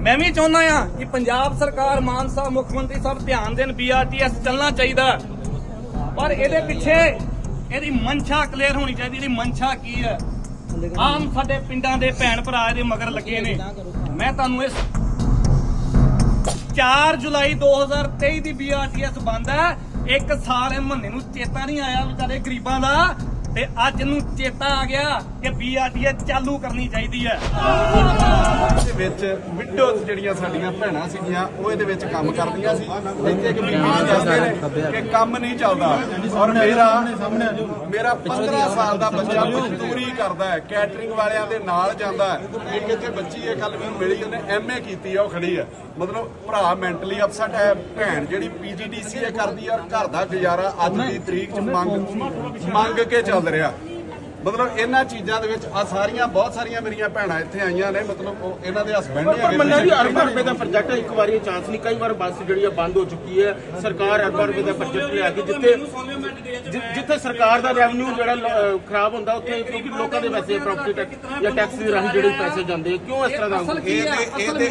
ਮੈਂ ਵੀ ਚਾਹੁੰਦਾ ਆ ਕਿ ਪੰਜਾਬ ਸਰਕਾਰ, ਮਾਨ ਸਾਹਿਬ, ਮੁੱਖ ਮੰਤਰੀ ਸਾਹਿਬ ਧਿਆਨ ਦੇਣ ਬੀਆਰਟੀਐਸ ਚੱਲਣਾ ਚਾਹੀਦਾ। ਪਰ ਇਹਦੇ ਪਿੱਛੇ ਇਹਦੀ ਮਨਸ਼ਾ ਕਲੀਅਰ ਹੋਣੀ ਚਾਹੀਦੀ, ਇਹਦੀ ਮਨਸ਼ਾ ਕੀ ਹੈ? ਆਮ ਸਾਡੇ ਪਿੰਡਾਂ ਦੇ ਭੈਣ ਭਰਾ ਇਹਦੇ ਮਗਰ ਲੱਗੇ ਨੇ। ਮੈਂ ਤੁਹਾਨੂੰ ਇਸ 4 ਜੁਲਾਈ 2023 ਦੀ ਬੀਆਰਟੀਐਸ ਬੰਦ ਹੈ। ਇੱਕ ਸਾਲ ਇਹ ਮਹੀਨੇ ਨੂੰ ਚੇਤਾ ਨਹੀਂ ਆਇਆ ਵਿਚਾਰੇ ਗਰੀਬਾਂ ਦਾ। ਤੇ ਅੱਜ ਨੂੰ ਚੇਤਾ ਆ ਗਿਆ ਕਿ ਬੀਆਰਟੀਐਸ ਚਾਲੂ ਕਰਨੀ ਚਾਹੀਦੀ ਹੈ। ਦੇ ਵਿੱਚ ਵਿੰਡੋਜ਼ ਜਿਹੜੀਆਂ ਸਾਡੀਆਂ ਭੈਣਾਂ ਸੀਗੀਆਂ ਉਹ ਇਹਦੇ ਵਿੱਚ ਕੰਮ ਕਰਦੀਆਂ ਸੀ। ਇੱਥੇ ਇੱਕ ਬੀਬੀ ਦੱਸਦੇ ਨੇ ਕਿ ਕੰਮ ਨਹੀਂ ਚੱਲਦਾ। ਔਰ ਮੇਰਾ ਮੇਰਾ 15 ਸਾਲ ਦਾ ਬੱਚਾ ਮਜ਼ਦੂਰੀ ਕਰਦਾ ਹੈ ਕੈਟਰਿੰਗ ਵਾਲਿਆਂ ਦੇ ਨਾਲ ਜਾਂਦਾ ਹੈ। ਇੱਕ ਇੱਥੇ ਬੱਚੀ ਹੈ ਕੱਲ ਮੈਨੂੰ ਮਿਲੀ ਉਹਨੇ ਐਮਏ ਕੀਤੀ ਹੈ ਉਹ ਖੜੀ ਹੈ। ਮਤਲਬ ਭਰਾ ਮੈਂਟਲੀ ਅਪਸੈਟ ਹੈ ਭੈਣ ਜਿਹੜੀ ਪੀਜੀਡੀਸੀਏ ਕਰਦੀ ਹੈ ਔਰ ਘਰ ਦਾ ਗੁਜ਼ਾਰਾ ਅੱਜ ਦੀ ਤਰੀਕ 'ਚ ਮੰਗ ਮੰਗ ਕੇ ਚੱਲ ਰਿਹਾ ਮਤਲਬ ਇਹਨਾਂ ਚੀਜ਼ਾਂ ਦੇ ਵਿੱਚ ਆ ਸਾਰੀਆਂ ਬਹੁਤ ਸਾਰੀਆਂ ਮੇਰੀਆਂ ਭੈਣਾਂ ਇੱਥੇ ਆਈਆਂ ਨੇ ਮਤਲਬ ਉਹ ਇਹਨਾਂ ਦੇ ਹਸਬੰਡ ਪਰ ਮੰਨਿਆ ਵੀ। ਅਰਬਾਂ ਰੁਪਏ ਦਾ ਪ੍ਰੋਜੈਕਟ ਇੱਕ ਵਾਰੀ ਚਾਂਸ ਨਹੀਂ ਕਈ ਵਾਰ ਬੱਸ ਜਿਹੜੀ ਹੈ ਬੰਦ ਹੋ ਚੁੱਕੀ ਹੈ। ਸਰਕਾਰ ਅਰਬਾਂ ਰੁਪਏ ਦਾ ਪ੍ਰੋਜੈਕਟ ਲਿਆ ਕੇ ਜਿੱਥੇ ਜਿੱਥੇ ਸਰਕਾਰ ਦਾ ਰੈਵਨਿਊ ਜਿਹੜਾ ਖਰਾਬ ਹੁੰਦਾ ਉੱਥੇ ਕਿਉਂਕਿ ਲੋਕਾਂ ਦੇ ਵੈਸੇ ਪ੍ਰਾਪਰਟੀ ਟੈਕਸ ਜਾਂ ਟੈਕਸ ਦੇ ਰਾਹੀਂ ਜਿਹੜੇ ਪੈਸੇ ਜਾਂਦੇ ਆ, ਕਿਉਂ ਇਸ ਤਰ੍ਹਾਂ ਦਾ ਅਸਲ ਕੀ ਹੈ? ਇਹਦੇ।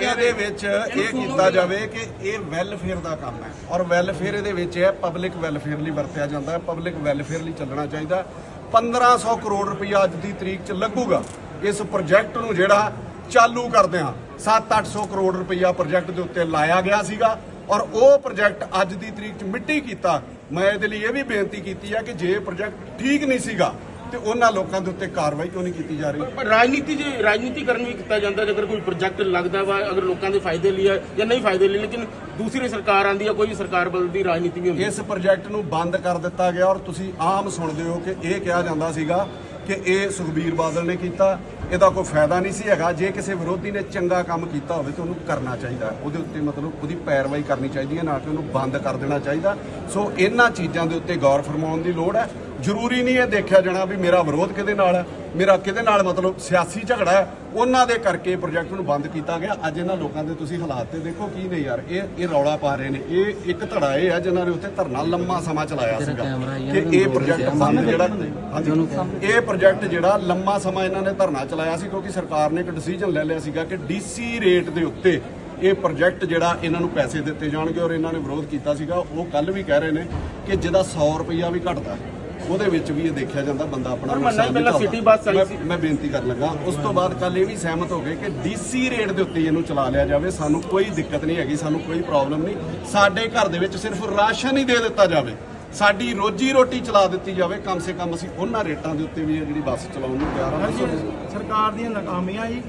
ਇਹਦੇ ਵਿੱਚ ਇਹ ਕੀਤਾ ਜਾਵੇ ਕਿ ਇਹ ਵੈਲਫੇਅਰ ਦਾ ਕੰਮ ਹੈ। ਔਰ ਵੈਲਫੇਅਰ ਇਹਦੇ ਵਿੱਚ ਹੈ ਪਬਲਿਕ ਵੈਲਫੇਅਰ ਲਈ ਵਰਤਿਆ ਜਾਂਦਾ ਹੈ। ਪਬਲਿਕ ਵੈਲਫੇਅਰ ਲਈ ਚੱਲਣਾ ਚਾਹੀਦਾ। 1500 ਕਰੋੜ ਰੁਪਇਆ ਅੱਜ ਦੀ ਤਰੀਕ 'ਚ ਲੱਗੂਗਾ। ਇਸ ਪ੍ਰੋਜੈਕਟ ਨੂੰ ਜਿਹੜਾ ਚਾਲੂ ਕਰਦੇ ਹਾਂ। 7-800 ਕਰੋੜ ਰੁਪਇਆ ਪ੍ਰੋਜੈਕਟ ਦੇ ਉੱਤੇ ਲਾਇਆ ਗਿਆ ਸੀਗਾ ਔਰ ਉਹ ਪ੍ਰੋਜੈਕਟ ਅੱਜ ਦੀ ਤਰੀਕ 'ਚ ਮਿੱਟੀ ਕੀਤਾ। ਮੈਂ ਇਹਦੇ ਲਈ ਇਹ ਵੀ ਬੇਨਤੀ ਕੀਤੀ ਹੈ ਕਿ ਜੇ ਪ੍ਰੋਜੈਕਟ ਠੀਕ ਨਹੀਂ ਸੀਗਾ ਤੇ ਉਹਨਾਂ ਲੋਕਾਂ ਦੇ ਉੱਤੇ ਕਾਰਵਾਈ ਕਿਉਂ ਨਹੀਂ ਕੀਤੀ ਜਾ ਰਹੀ? ਪਰ ਰਾਜਨੀਤੀ ਜੇ ਰਾਜਨੀਤੀਕਰਨ ਵੀ ਕੀਤਾ ਜਾਂਦਾ ਜੇਕਰ ਕੋਈ ਪ੍ਰੋਜੈਕਟ ਲੱਗਦਾ ਵਾ ਅਗਰ ਲੋਕਾਂ ਦੇ ਫਾਇਦੇ ਲਈ ਹੈ ਜਾਂ ਨਹੀਂ ਫਾਇਦੇ ਲਈ ਲੇਕਿਨ ਦੂਸਰੀ ਸਰਕਾਰ ਆਂਦੀ ਹੈ ਕੋਈ ਸਰਕਾਰ ਬਦਲਦੀ ਰਾਜਨੀਤੀ ਵੀ ਹੁੰਦੀ ਇਸ ਪ੍ਰੋਜੈਕਟ ਨੂੰ ਬੰਦ ਕਰ ਦਿੱਤਾ ਗਿਆ ਔਰ ਤੁਸੀਂ ਆਮ ਸੁਣਦੇ ਹੋ ਕਿ ਇਹ ਕਿਹਾ ਜਾਂਦਾ ਸੀਗਾ ਕਿ ਇਹ ਸੁਖਬੀਰ ਬਾਦਲ ਨੇ ਕੀਤਾ ਇਹਦਾ ਕੋਈ ਫਾਇਦਾ ਨਹੀਂ ਸੀ ਹੈਗਾ। ਜੇ ਕਿਸੇ ਵਿਰੋਧੀ ਨੇ ਚੰਗਾ ਕੰਮ ਕੀਤਾ ਹੋਵੇ ਤਾਂ ਉਹਨੂੰ ਕਰਨਾ ਚਾਹੀਦਾ। ਉਹਦੇ ਉੱਤੇ ਮਤਲਬ ਉਹਦੀ ਪੈਰਵਾਈ ਕਰਨੀ ਚਾਹੀਦੀ ਹੈ ਨਾ ਕਿ ਉਹਨੂੰ ਬੰਦ ਕਰ ਦੇਣਾ ਚਾਹੀਦਾ। ਸੋ ਇਹਨਾਂ ਚੀਜ਼ਾਂ ਦੇ ਉੱਤੇ ਗੌਰ ਫਰਮਾਉਣ ਦੀ ਲੋੜ ਹੈ। ਜ਼ਰੂਰੀ ਨਹੀਂ ਇਹ ਦੇਖਿਆ ਜਾਣਾ ਵੀ ਮੇਰਾ ਵਿਰੋਧ ਕਿਹਦੇ ਨਾਲ ਹੈ ਮੇਰਾ ਕਿਹਦੇ ਨਾਲ ਮਤਲਬ ਸਿਆਸੀ ਝਗੜਾ ਹੈ ਉਹਨਾਂ ਦੇ ਕਰਕੇ ਪ੍ਰੋਜੈਕਟ ਨੂੰ ਬੰਦ ਕੀਤਾ ਗਿਆ। ਅੱਜ ਇਹਨਾਂ ਲੋਕਾਂ ਦੇ ਤੁਸੀਂ ਹਾਲਾਤ ਤੇ ਦੇਖੋ ਕੀ ਨੇ ਯਾਰ ਇਹ ਇਹ ਰੌਲਾ ਪਾ ਰਹੇ ਨੇ। ਇਹ ਇੱਕ ਧੜਾ ਇਹ ਹੈ ਜਿਨ੍ਹਾਂ ਨੇ ਉੱਥੇ ਧਰਨਾ ਲੰਮਾ ਸਮਾਂ ਚਲਾਇਆ ਸੀਗਾ ਕਿ ਇਹ ਪ੍ਰੋਜੈਕਟ ਬੰਦ ਜਿਹੜਾ ਹਾਂਜੀ। ਇਹ ਪ੍ਰੋਜੈਕਟ ਜਿਹੜਾ ਲੰਮਾ ਸਮਾਂ ਇਹਨਾਂ ਨੇ ਧਰਨਾ ਚਲਾਇਆ ਸੀ ਕਿਉਂਕਿ ਸਰਕਾਰ ਨੇ ਇੱਕ ਡਿਸੀਜਨ ਲੈ ਲਿਆ ਸੀਗਾ ਕਿ ਡੀਸੀ ਰੇਟ ਦੇ ਉੱਤੇ ਇਹ ਪ੍ਰੋਜੈਕਟ ਜਿਹੜਾ ਇਹਨਾਂ ਨੂੰ ਪੈਸੇ ਦਿੱਤੇ ਜਾਣਗੇ ਔਰ ਇਹਨਾਂ ਨੇ ਵਿਰੋਧ ਕੀਤਾ ਸੀਗਾ ਉਹ ਕੱਲ ਵੀ ਕਹਿ ਰਹੇ ਨੇ ਕਿ ਜਿਹਦਾ 100 ਰੁਪਈਆ ਵੀ ਘਟਦਾ। ਉਹਦੇ ਵਿੱਚ ਵੀ ਇਹ ਦੇਖਿਆ ਜਾਂਦਾ ਬੰਦਾ ਆਪਣਾ ਨੁਕਸਾਨ ਪਹਿਲਾਂ ਬੱਸ ਮੈਂ- ਸੀ। ਮੈਂ ਬੇਨਤੀ ਕਰਨ ਲੱਗਾ ਉਸ ਤੋਂ ਬਾਅਦ ਕੱਲ ਇਹ ਵੀ ਸਹਿਮਤ ਹੋ ਗਏ ਕਿ ਡੀਸੀ ਰੇਟ ਦੇ ਉੱਤੇ ਇਹਨੂੰ ਚਲਾ ਲਿਆ ਜਾਵੇ ਸਾਨੂੰ ਕੋਈ ਦਿੱਕਤ ਨਹੀਂ ਹੈਗੀ ਸਾਨੂੰ ਕੋਈ ਪ੍ਰੋਬਲਮ ਨਹੀਂ। ਸਾਡੇ ਘਰ ਦੇ ਵਿੱਚ ਸਿਰਫ ਰਾਸ਼ਨ ਹੀ ਦੇ ਦਿੱਤਾ ਜਾਵੇ। ਸਾਡੀ ਰੋਜੀ ਰੋਟੀ ਚਲਾ ਦਿੱਤੀ ਜਾਵੇ ਕਮ ਸੇ ਕਮ ਅਸੀਂ ਉਹਨਾਂ ਰੇਟਾਂ ਦੇ ਉੱਤੇ ਵੀ ਇਹ ਜਿਹੜੀ ਬੱਸ ਚਲਾਉਣ ਨੂੰ ਤਿਆਰ ਹਾਂ। ਸਰਕਾਰ ਦੀਆਂ ਨਾਕਾਮੀਆਂ ਜੀ।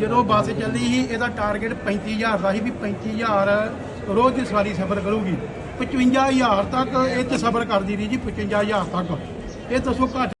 ਜਦੋਂ ਬੱਸ ਚੱਲੀ ਸੀ ਇਹਦਾ ਟਾਰਗੇਟ 35000 ਦਾ ਸੀ ਵੀ 35000 ਰੋਜ਼ ਦੀ ਸਵਾਰੀ ਸਫ਼ਰ ਕਰੂਗੀ। 55000 ਤੱਕ ਇਹ ਤੇ ਸਬਰ ਕਰਦੀ ਰਹੀ ਜੀ 55000 ਤੱਕ। ਇਹ ਦੱਸੋ ਘੱਟ